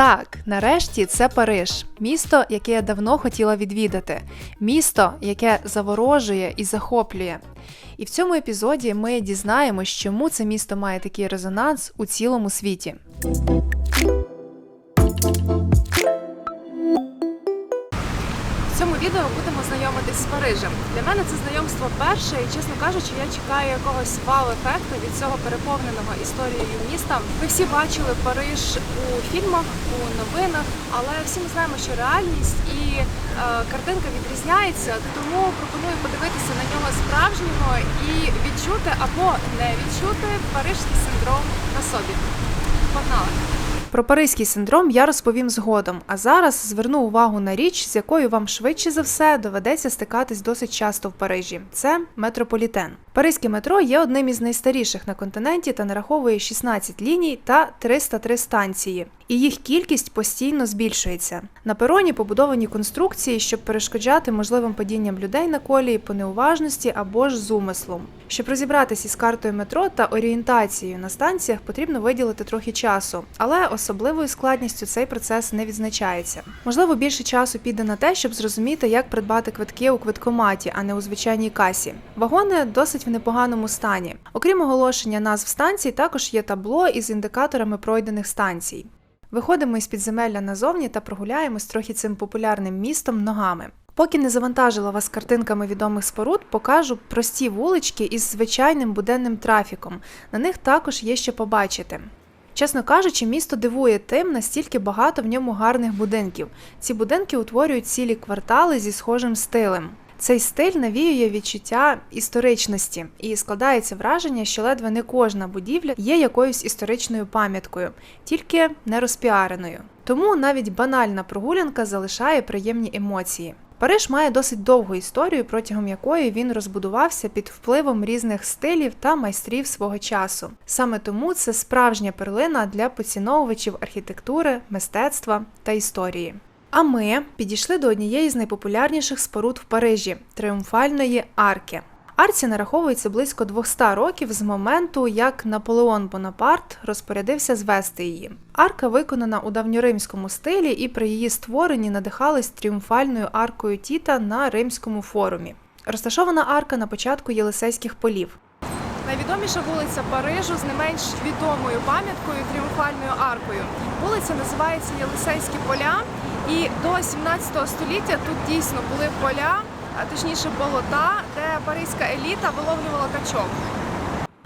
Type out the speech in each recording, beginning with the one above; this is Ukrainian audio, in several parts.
Так, нарешті це Париж, місто, яке я давно хотіла відвідати, місто, яке заворожує і захоплює. І в цьому епізоді ми дізнаємось, чому це місто має такий резонанс у цілому світі. Відео будемо знайомитись з Парижем. Для мене це знайомство перше, і чесно кажучи, я чекаю якогось вау-ефекту від цього переповненого історією міста. Ми всі бачили Париж у фільмах, у новинах, але всі ми знаємо, що реальність і е, картинка відрізняється. Тому пропоную подивитися на нього справжнього і відчути або не відчути парижський синдром на собі. Погнали! Про паризький синдром я розповім згодом, а зараз зверну увагу на річ, з якою вам швидше за все доведеться стикатись досить часто в Парижі. Це метрополітен. Паризьке метро є одним із найстаріших на континенті та нараховує 16 ліній та 303 станції. І їх кількість постійно збільшується. На пероні побудовані конструкції, щоб перешкоджати можливим падінням людей на колії по неуважності або ж з умислом. Щоб розібратися із картою метро та орієнтацією на станціях, потрібно виділити трохи часу, але особливою складністю цей процес не відзначається. Можливо, більше часу піде на те, щоб зрозуміти, як придбати квитки у квиткоматі, а не у звичайній касі. Вагони досить в непоганому стані. Окрім оголошення назв станцій, також є табло із індикаторами пройдених станцій. Виходимо із підземелля назовні та прогуляємось трохи цим популярним містом ногами. Поки не завантажила вас картинками відомих споруд, покажу прості вулички із звичайним буденним трафіком. На них також є що побачити. Чесно кажучи, місто дивує тим, настільки багато в ньому гарних будинків. Ці будинки утворюють цілі квартали зі схожим стилем. Цей стиль навіює відчуття історичності і складається враження, що ледве не кожна будівля є якоюсь історичною пам'яткою, тільки не розпіареною. Тому навіть банальна прогулянка залишає приємні емоції. Париж має досить довгу історію, протягом якої він розбудувався під впливом різних стилів та майстрів свого часу. Саме тому це справжня перлина для поціновувачів архітектури, мистецтва та історії. А ми підійшли до однієї з найпопулярніших споруд в Парижі тріумфальної арки. Арці нараховується близько 200 років з моменту, як Наполеон Бонапарт розпорядився звести її. Арка виконана у давньоримському стилі, і при її створенні надихались тріумфальною аркою Тіта на Римському форумі. Розташована арка на початку Єлисейських полів. Найвідоміша вулиця Парижу з не менш відомою пам'яткою тріумфальною аркою. Вулиця називається Єлисейські поля, і до 17 століття тут дійсно були поля, а точніше болота, де паризька еліта виловлювала качок.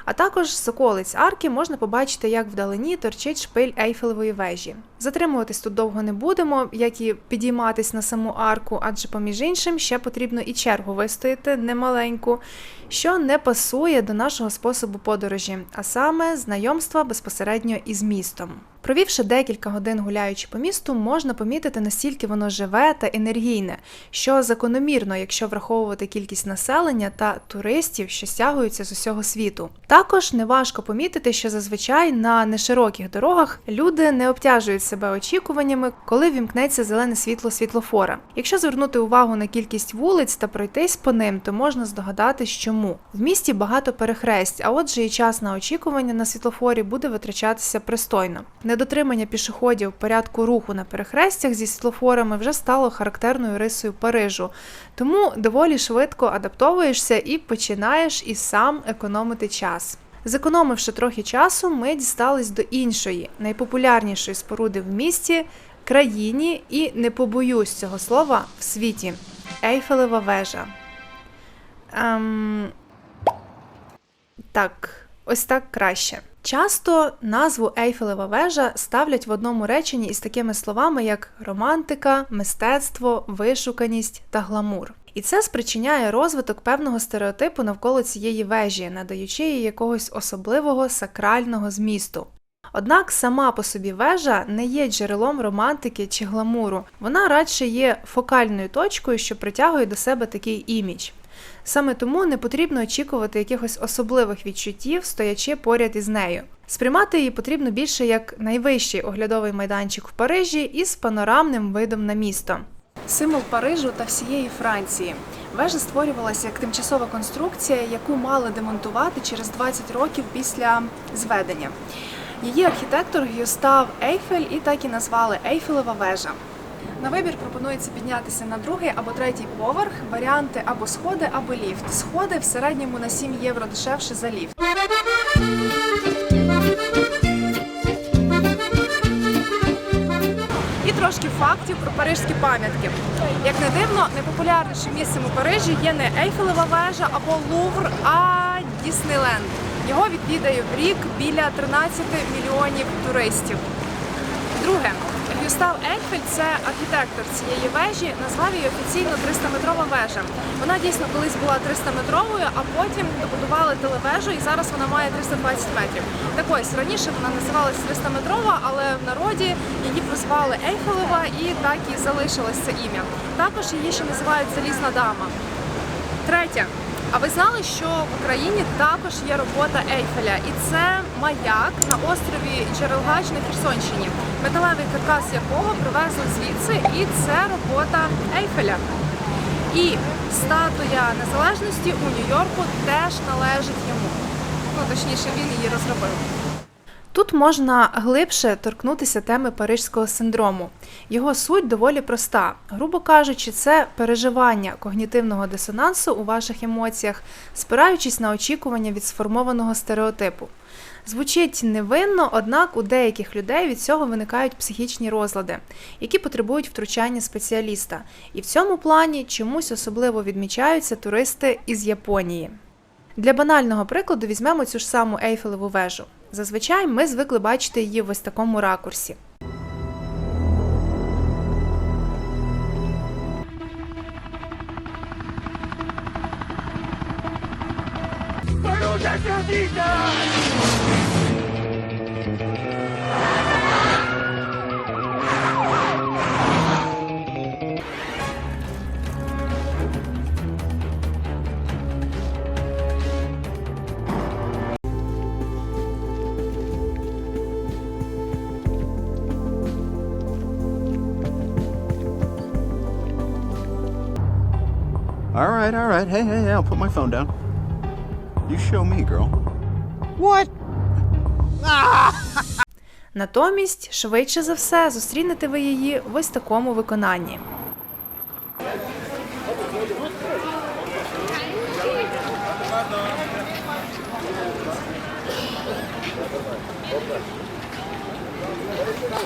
А також з околиць арки можна побачити, як вдалині торчить шпиль Ейфелевої вежі. Затримуватись тут довго не будемо, як і підійматись на саму арку, адже, поміж іншим, ще потрібно і чергу вистояти немаленьку, що не пасує до нашого способу подорожі, а саме знайомства безпосередньо із містом. Провівши декілька годин гуляючи по місту, можна помітити, настільки воно живе та енергійне, що закономірно, якщо враховувати кількість населення та туристів, що стягуються з усього світу. Також неважко помітити, що зазвичай на нешироких дорогах люди не обтяжують себе очікуваннями, коли вімкнеться зелене світло світлофора. Якщо звернути увагу на кількість вулиць та пройтись по ним, то можна здогадатись, чому в місті багато перехресть, а отже, і час на очікування на світлофорі буде витрачатися пристойно. Недотримання пішоходів порядку руху на перехрестях зі світлофорами вже стало характерною рисою Парижу, тому доволі швидко адаптовуєшся і починаєш і сам економити час. Зекономивши трохи часу, ми дістались до іншої, найпопулярнішої споруди в місті, країні і не побоюсь цього слова в світі Ейфелева вежа. Ем... Так, ось так краще. Часто назву Ейфелева вежа ставлять в одному реченні із такими словами, як романтика, мистецтво, вишуканість та гламур. І це спричиняє розвиток певного стереотипу навколо цієї вежі, надаючи їй якогось особливого сакрального змісту. Однак сама по собі вежа не є джерелом романтики чи гламуру, вона радше є фокальною точкою, що притягує до себе такий імідж. Саме тому не потрібно очікувати якихось особливих відчуттів, стоячи поряд із нею. Сприймати її потрібно більше як найвищий оглядовий майданчик в Парижі із панорамним видом на місто. Символ Парижу та всієї Франції. Вежа створювалася як тимчасова конструкція, яку мали демонтувати через 20 років після зведення. Її архітектор Гюстав Ейфель і так і назвали Ейфелева вежа. На вибір пропонується піднятися на другий або третій поверх, варіанти або сходи, або ліфт. Сходи в середньому на 7 євро дешевше за ліфт. Фактів про парижські пам'ятки. Як не дивно, найпопулярнішим місцем у Парижі є не Ейфелева вежа або Лувр, а Діснейленд. Його відвідає в рік біля 13 мільйонів туристів. Друге, Гюстав Ейфель – це архітектор цієї вежі, назвав її офіційно 300-метрова вежа. Вона дійсно колись була 300-метровою, а потім добудували телевежу, і зараз вона має 320 метрів. Так ось раніше вона називалась 300-метрова, але в народі її прозвали Ейфелева і так і залишилось це ім'я. Також її ще називають Залізна дама. Третє. А ви знали, що в Україні також є робота Ейфеля, і це маяк на острові Джерелгач на Херсонщині, металевий каркас якого привезли звідси, і це робота Ейфеля. І статуя незалежності у Нью-Йорку теж належить йому. Ну точніше, він її розробив. Тут можна глибше торкнутися теми парижського синдрому. Його суть доволі проста. Грубо кажучи, це переживання когнітивного дисонансу у ваших емоціях, спираючись на очікування від сформованого стереотипу. Звучить невинно, однак у деяких людей від цього виникають психічні розлади, які потребують втручання спеціаліста. І в цьому плані чомусь особливо відмічаються туристи із Японії. Для банального прикладу візьмемо цю ж саму Ейфелеву вежу. Зазвичай ми звикли бачити її в ось такому ракурсі. All right, all right. Hey, hey, hey, I'll put my phone down. You show me, girl. What? Натомість, швидше за все, зустрінете ви її в ось такому виконанні.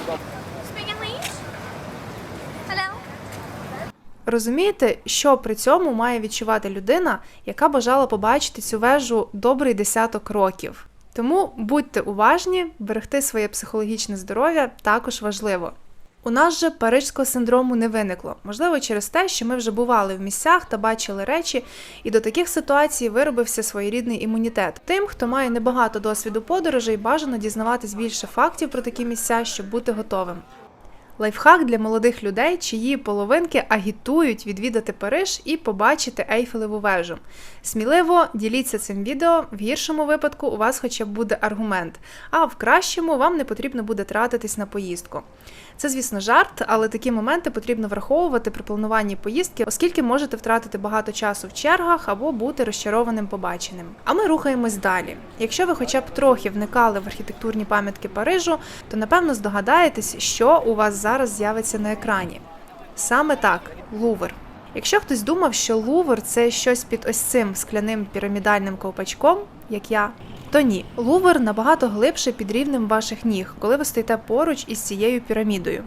Speak Розумієте, що при цьому має відчувати людина, яка бажала побачити цю вежу добрий десяток років. Тому будьте уважні, берегти своє психологічне здоров'я також важливо. У нас же парижського синдрому не виникло, можливо, через те, що ми вже бували в місцях та бачили речі, і до таких ситуацій виробився своєрідний імунітет. Тим, хто має небагато досвіду подорожей, бажано дізнаватись більше фактів про такі місця, щоб бути готовим. Лайфхак для молодих людей, чиї половинки агітують відвідати Париж і побачити Ейфелеву вежу. Сміливо діліться цим відео. В гіршому випадку у вас хоча б буде аргумент, а в кращому вам не потрібно буде тратитись на поїздку. Це, звісно, жарт, але такі моменти потрібно враховувати при плануванні поїздки, оскільки можете втратити багато часу в чергах або бути розчарованим побаченим. А ми рухаємось далі. Якщо ви хоча б трохи вникали в архітектурні пам'ятки Парижу, то напевно здогадаєтесь, що у вас зараз з'явиться на екрані. Саме так, Лувр. Якщо хтось думав, що Лувр це щось під ось цим скляним пірамідальним ковпачком, як я, то ні. Лувр набагато глибше під рівнем ваших ніг, коли ви стоїте поруч із цією пірамідою.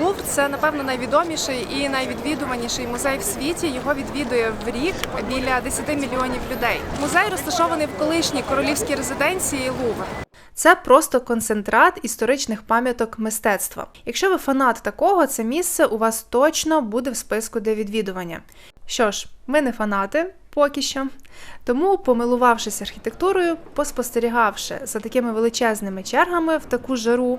Лувр це напевно найвідоміший і найвідвідуваніший музей в світі. Його відвідує в рік біля 10 мільйонів людей. Музей розташований в колишній королівській резиденції Лувр. Це просто концентрат історичних пам'яток мистецтва. Якщо ви фанат такого, це місце у вас точно буде в списку для відвідування. Що ж, ми не фанати поки що. Тому, помилувавшись архітектурою, поспостерігавши за такими величезними чергами в таку жару,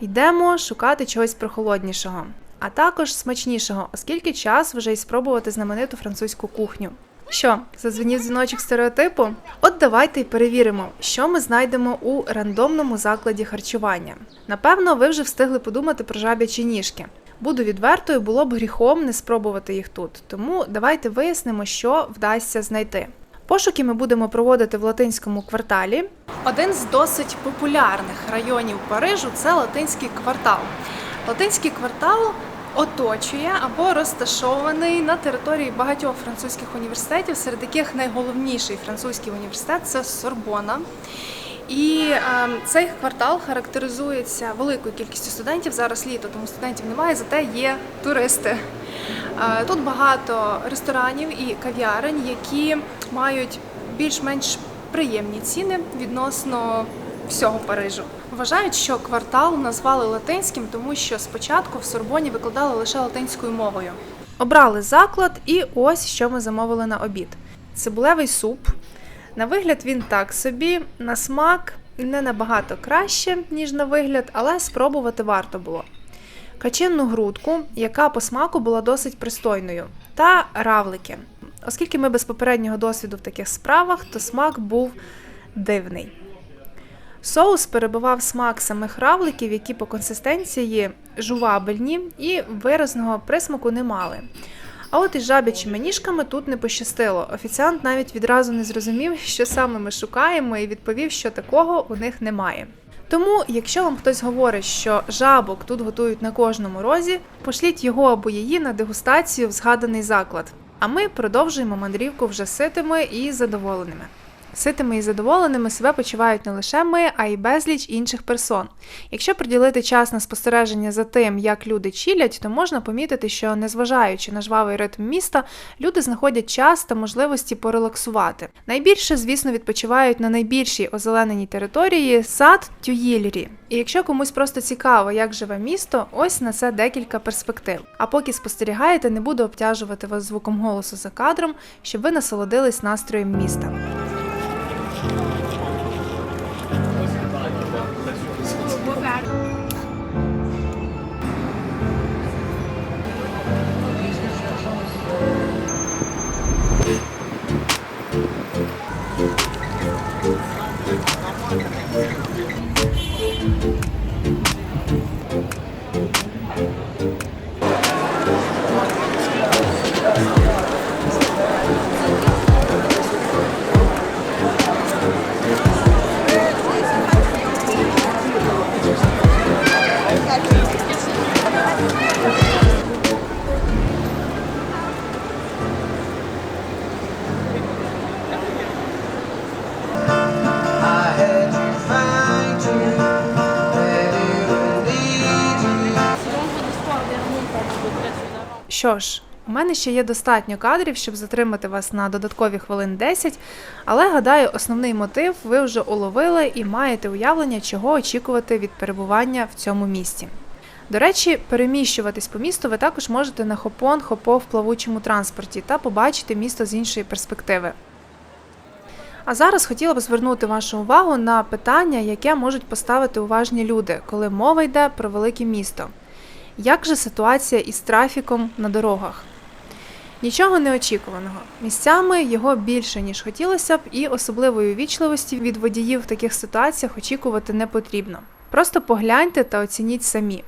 йдемо шукати чогось прохолоднішого, а також смачнішого, оскільки час вже й спробувати знамениту французьку кухню. Що, зазвенів дзвіночок стереотипу? От давайте й перевіримо, що ми знайдемо у рандомному закладі харчування. Напевно, ви вже встигли подумати про жаб'ячі ніжки. Буду відвертою, було б гріхом не спробувати їх тут. Тому давайте вияснимо, що вдасться знайти. Пошуки ми будемо проводити в латинському кварталі. Один з досить популярних районів Парижу це латинський квартал. Латинський квартал оточує або розташований на території багатьох французьких університетів, серед яких найголовніший французький університет це Сорбона. І е, цей квартал характеризується великою кількістю студентів. Зараз літо, тому студентів немає, зате є туристи. Е, тут багато ресторанів і кав'ярень, які мають більш-менш приємні ціни відносно всього Парижу. Вважають, що квартал назвали латинським, тому що спочатку в Сорбоні викладали лише латинською мовою. Обрали заклад, і ось що ми замовили на обід: цибулевий суп. На вигляд він так собі, на смак не набагато краще, ніж на вигляд, але спробувати варто було. Качинну грудку, яка по смаку була досить пристойною, та равлики. Оскільки ми без попереднього досвіду в таких справах, то смак був дивний. Соус перебивав смак самих равликів, які по консистенції жувабельні і виразного присмаку не мали. А от із жабячими ніжками тут не пощастило. Офіціант навіть відразу не зрозумів, що саме ми шукаємо, і відповів, що такого у них немає. Тому, якщо вам хтось говорить, що жабок тут готують на кожному розі, пошліть його або її на дегустацію в згаданий заклад. А ми продовжуємо мандрівку вже ситими і задоволеними. Ситими і задоволеними себе почувають не лише ми, а й безліч інших персон. Якщо приділити час на спостереження за тим, як люди чілять, то можна помітити, що незважаючи на жвавий ритм міста, люди знаходять час та можливості порелаксувати. Найбільше, звісно, відпочивають на найбільшій озелененій території сад Тюїльрі. І якщо комусь просто цікаво, як живе місто, ось на це декілька перспектив. А поки спостерігаєте, не буду обтяжувати вас звуком голосу за кадром, щоб ви насолодились настроєм міста. Thank you. Що ж, у мене ще є достатньо кадрів, щоб затримати вас на додаткові хвилин 10, але гадаю, основний мотив ви вже уловили і маєте уявлення, чого очікувати від перебування в цьому місті. До речі, переміщуватись по місту ви також можете на хопон хопо в плавучому транспорті та побачити місто з іншої перспективи. А зараз хотіла б звернути вашу увагу на питання, яке можуть поставити уважні люди, коли мова йде про велике місто. Як же ситуація із трафіком на дорогах? Нічого неочікуваного. Місцями його більше, ніж хотілося б, і особливої вічливості від водіїв в таких ситуаціях очікувати не потрібно. Просто погляньте та оцініть самі.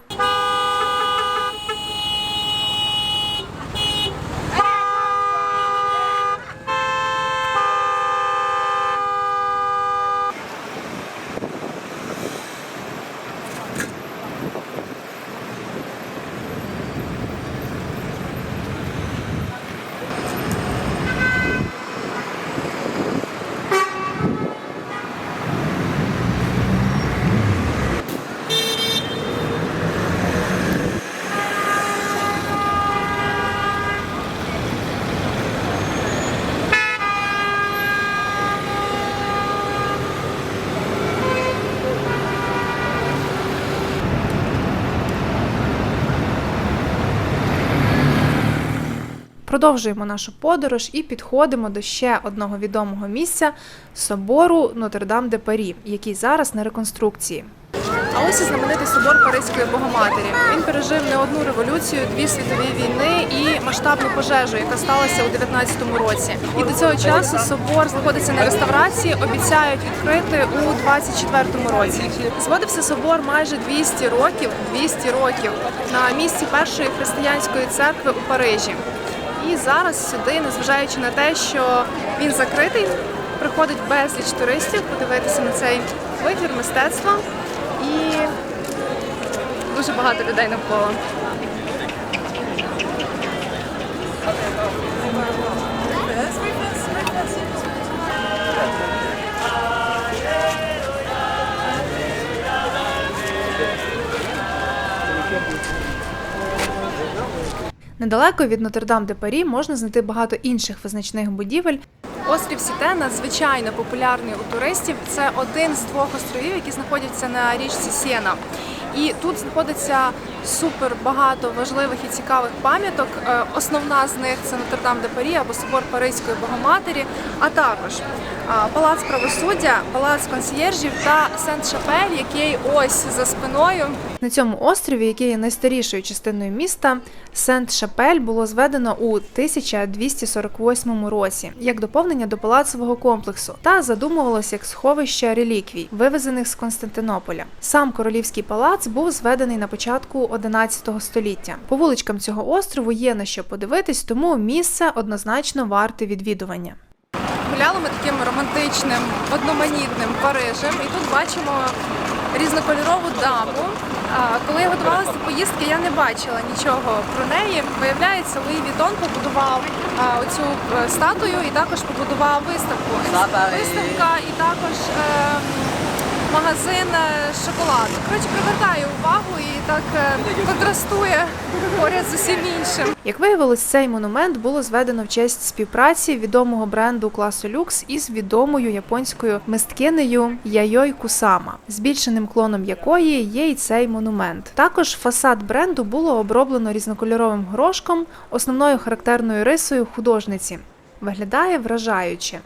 Продовжуємо нашу подорож і підходимо до ще одного відомого місця собору Нотр-Дам де Парі, який зараз на реконструкції. А ось і знаменитий собор Паризької Богоматері. Він пережив не одну революцію, дві світові війни і масштабну пожежу, яка сталася у 19-му році. І до цього часу собор знаходиться на реставрації. Обіцяють відкрити у 24-му році. Зводився собор майже 200 років. 200 років на місці першої християнської церкви у Парижі. І зараз сюди, незважаючи на те, що він закритий, приходить безліч туристів подивитися на цей витвір мистецтва і дуже багато людей навколо. Недалеко від Нотр-Дам-де-Парі можна знайти багато інших визначних будівель. Острів Сіте надзвичайно популярний у туристів. Це один з двох островів, які знаходяться на річці Сіена. І тут знаходиться супер багато важливих і цікавих пам'яток. Е, Основна з них це Нотр-Дам-де-Парі або собор Паризької Богоматері, а також палац правосуддя, палац консьєржів та Сент-Шапель, який ось за спиною. На цьому острові, який є найстарішою частиною міста, Сент-Шапель було зведено у 1248 році як доповнення до палацового комплексу та задумувалося як сховище реліквій, вивезених з Константинополя. Сам королівський палац був зведений на початку 11 століття. По вуличкам цього острову є на що подивитись, тому місце однозначно варте відвідування. Гуляли ми таким романтичним, одноманітним Парижем, і тут бачимо різнокольорову дамбу. А, Коли я готувалася до поїздки, я не бачила нічого про неї. Виявляється, Луї Вітон побудував оцю е, статую і також побудував виставку. Виставка і також е, магазин е, шоколаду. Коротше, привертає увагу і так е, контрастує поряд з усім іншим. Як виявилось, цей монумент було зведено в честь співпраці відомого бренду класу люкс із відомою японською мисткинею Яйой Кусама, збільшеним клоном якої є й цей монумент. Також фасад бренду було оброблено різнокольоровим горошком, основною характерною рисою художниці. Виглядає вражаюче.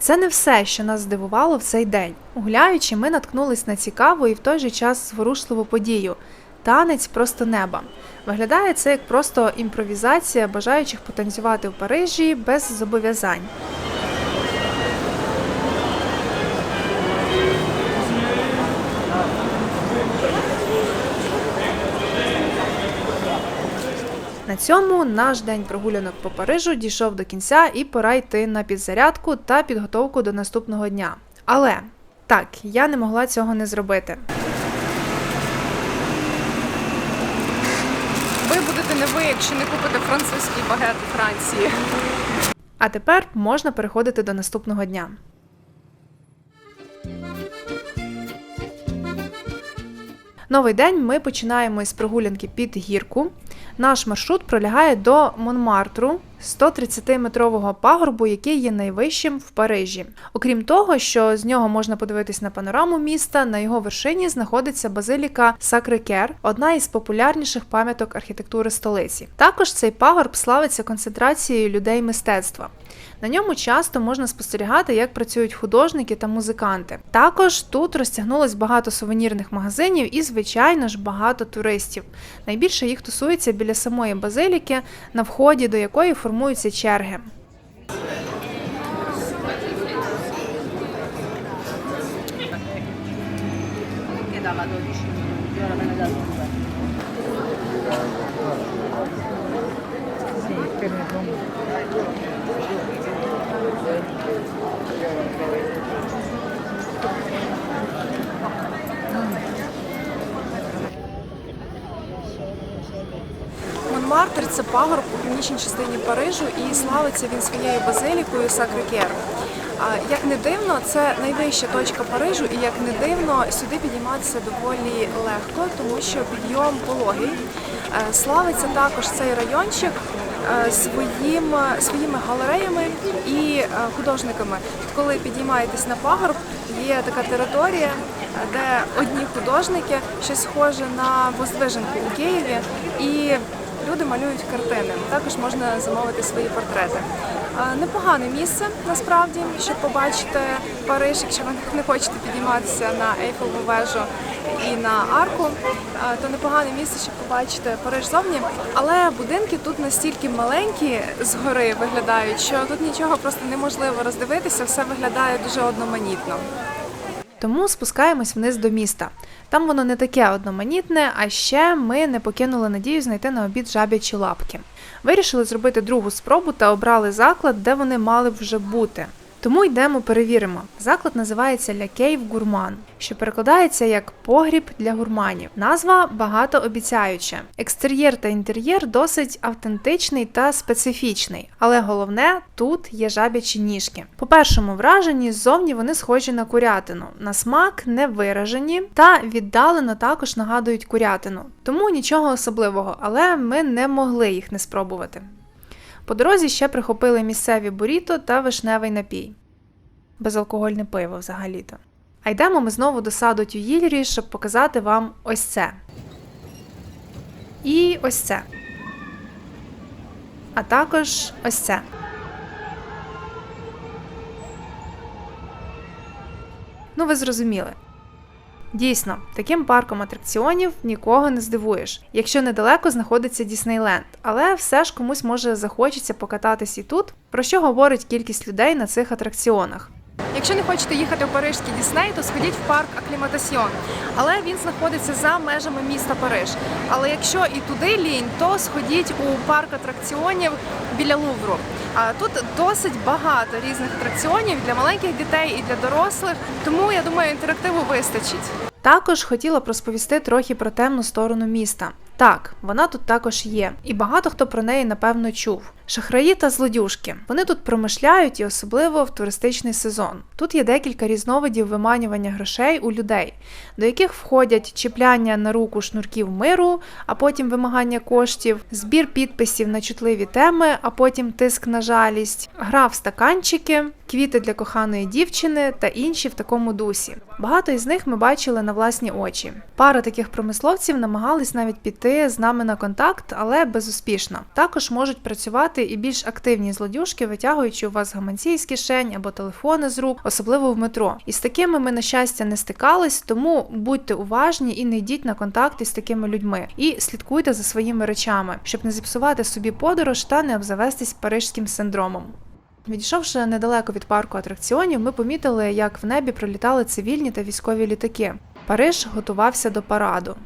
Це не все, що нас здивувало в цей день. Гуляючи, ми наткнулись на цікаву і в той же час зворушливу подію танець просто неба. Виглядає це як просто імпровізація бажаючих потанцювати в Парижі без зобов'язань. На цьому наш день прогулянок по Парижу дійшов до кінця і пора йти на підзарядку та підготовку до наступного дня. Але так, я не могла цього не зробити. Ви будете не ви, якщо не купите французький багет у Франції. А тепер можна переходити до наступного дня. Новий день ми починаємо із прогулянки під гірку. Наш маршрут пролягає до Монмартру, 130-метрового пагорбу, який є найвищим в Парижі. Окрім того, що з нього можна подивитись на панораму міста, на його вершині знаходиться базиліка Сакрикер, одна із популярніших пам'яток архітектури столиці. Також цей пагорб славиться концентрацією людей мистецтва. На ньому часто можна спостерігати, як працюють художники та музиканти. Також тут розтягнулось багато сувенірних магазинів і, звичайно ж, багато туристів. Найбільше їх тусується біля самої базиліки, на вході до якої формуються черги. Монмартр це пагорб у північній частині Парижу і славиться він своєю базилікою Сакрикер. Як не дивно, це найвища точка Парижу, і як не дивно, сюди підійматися доволі легко, тому що підйом пологий. Е, Славиться також цей райончик своїм, своїми галереями і е, художниками. Коли підіймаєтесь на пагорб, є така територія, е, де одні художники, щось схоже на Воздвиженку у Києві, і люди малюють картини. Також можна замовити свої портрети. Е, Непогане місце насправді, щоб побачити Париж, якщо ви не хочете підійматися на Ейфелеву вежу і на арку, е, то непогане місце, щоб побачити Париж зовні. Але будинки тут настільки маленькі згори виглядають, що тут нічого просто неможливо роздивитися, все виглядає дуже одноманітно. Тому спускаємось вниз до міста. Там воно не таке одноманітне, а ще ми не покинули надію знайти на обід жаб'ячі лапки. Вирішили зробити другу спробу та обрали заклад, де вони мали б вже бути. Тому йдемо перевіримо. Заклад називається La Cave Gourmand, що перекладається як погріб для гурманів. Назва багатообіцяюча. Екстер'єр та інтер'єр досить автентичний та специфічний, але головне тут є жабячі ніжки. По першому враженні, ззовні вони схожі на курятину, на смак не виражені та віддалено також нагадують курятину. Тому нічого особливого, але ми не могли їх не спробувати. По дорозі ще прихопили місцеві буріто та вишневий напій. Безалкогольне пиво взагалі-то. А йдемо ми знову до саду Тюїльрі, щоб показати вам ось це. І ось це. А також ось це. Ну, ви зрозуміли. Дійсно, таким парком атракціонів нікого не здивуєш, якщо недалеко знаходиться Діснейленд, але все ж комусь може захочеться покататись і тут, про що говорить кількість людей на цих атракціонах. Якщо не хочете їхати у Парижський Дісней, то сходіть в парк Акліматасьйон, але він знаходиться за межами міста Париж. Але якщо і туди лінь, то сходіть у парк атракціонів біля Лувру. А тут досить багато різних атракціонів для маленьких дітей і для дорослих, тому я думаю, інтерактиву вистачить. Також хотіла б розповісти трохи про темну сторону міста. Так, вона тут також є, і багато хто про неї напевно чув. Шахраї та злодюжки. Вони тут промишляють і особливо в туристичний сезон. Тут є декілька різновидів виманювання грошей у людей, до яких входять чіпляння на руку шнурків миру, а потім вимагання коштів, збір підписів на чутливі теми, а потім тиск на жалість, гра в стаканчики, квіти для коханої дівчини та інші в такому дусі. Багато із них ми бачили на власні очі. Пара таких промисловців намагались навіть піти з нами на контакт, але безуспішно. Також можуть працювати і більш активні злодюжки, витягуючи у вас гаманці із кишень або телефони з рук, особливо в метро. І з такими ми, на щастя, не стикались, тому будьте уважні і не йдіть на контакт із такими людьми. І слідкуйте за своїми речами, щоб не зіпсувати собі подорож та не обзавестись парижським синдромом. Відійшовши недалеко від парку атракціонів, ми помітили, як в небі пролітали цивільні та військові літаки. Париж готувався до параду.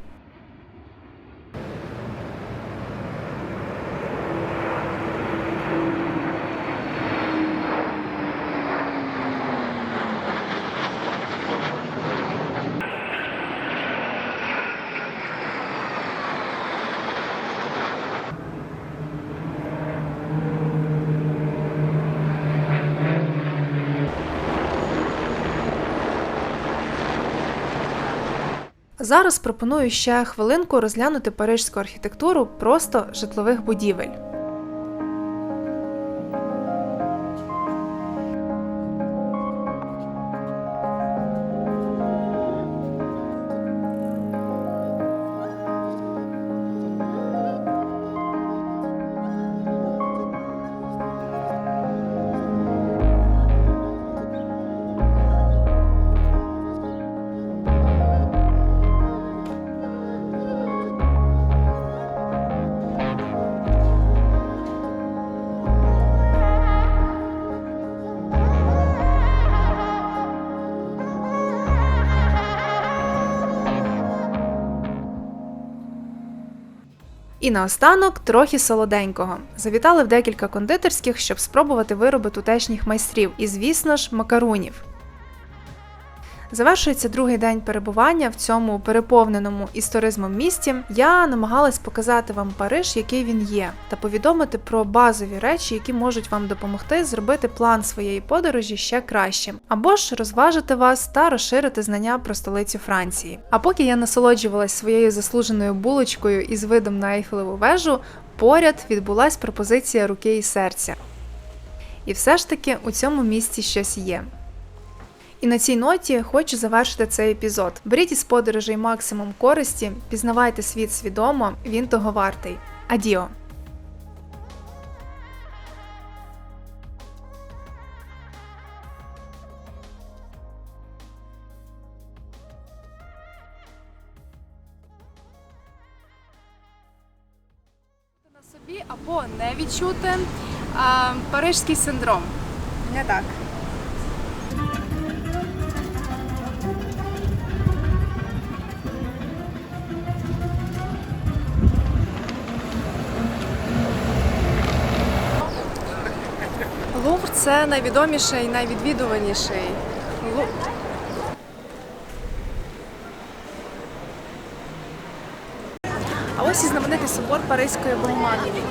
Зараз пропоную ще хвилинку розглянути парижську архітектуру просто житлових будівель. І наостанок трохи солоденького. Завітали в декілька кондитерських, щоб спробувати вироби тутешніх майстрів, і, звісно ж, макарунів. Завершується другий день перебування в цьому переповненому історизмом місті. Я намагалась показати вам Париж, який він є, та повідомити про базові речі, які можуть вам допомогти зробити план своєї подорожі ще кращим, або ж розважити вас та розширити знання про столицю Франції. А поки я насолоджувалась своєю заслуженою булочкою із видом на Ейфелеву вежу, поряд відбулась пропозиція руки і серця. І все ж таки у цьому місці щось є. І на цій ноті хочу завершити цей епізод. Беріть із подорожей максимум користі, пізнавайте світ свідомо, він того вартий. Адіо! на собі або не відчути а, парижський синдром. Не так. Це найвідоміший, найвідвідуваніший. лу- А ось і знаменитий собор Паризької Богоматері.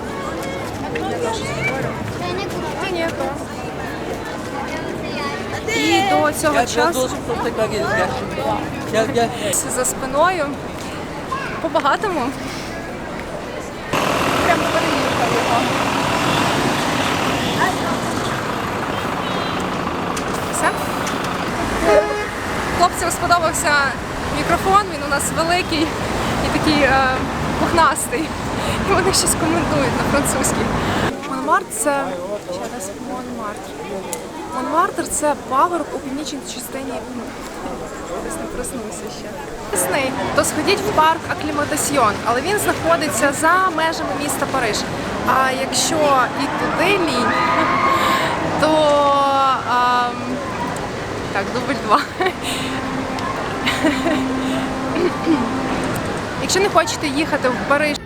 І до цього часу dolaşıp sonra tekrar geliriz Хлопцям сподобався мікрофон, він у нас великий і такий е, пухнастий. І вони щось коментують на французькій. Монмарт це ще раз Монмартр. Монмартр це пагорб у північній частині. Десь не проснувся ще. Весни, то сходіть в парк Акліматасьйон, але він знаходиться за межами міста Париж. А якщо і туди лінь, то ам, так, дубль два. Якщо не хочете їхати в Париж.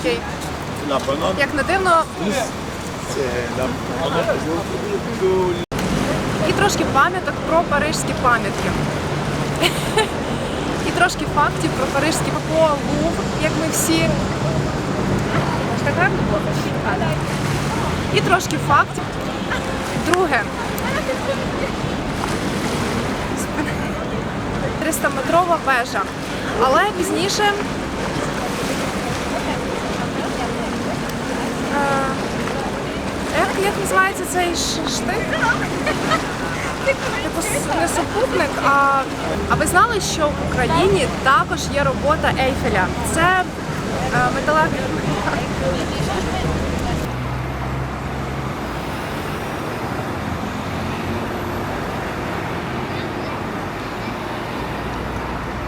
Окей. Як не дивно, і трошки пам'яток про парижські пам'ятки. Трошки фактів про парижський по Лувр, як ми всі. І трошки фактів. Друге. 300-метрова вежа. Але пізніше е, як, як називається цей штик? Типу не супутник, а, а ви знали, що в Україні також є робота Ейфеля? Це е, металева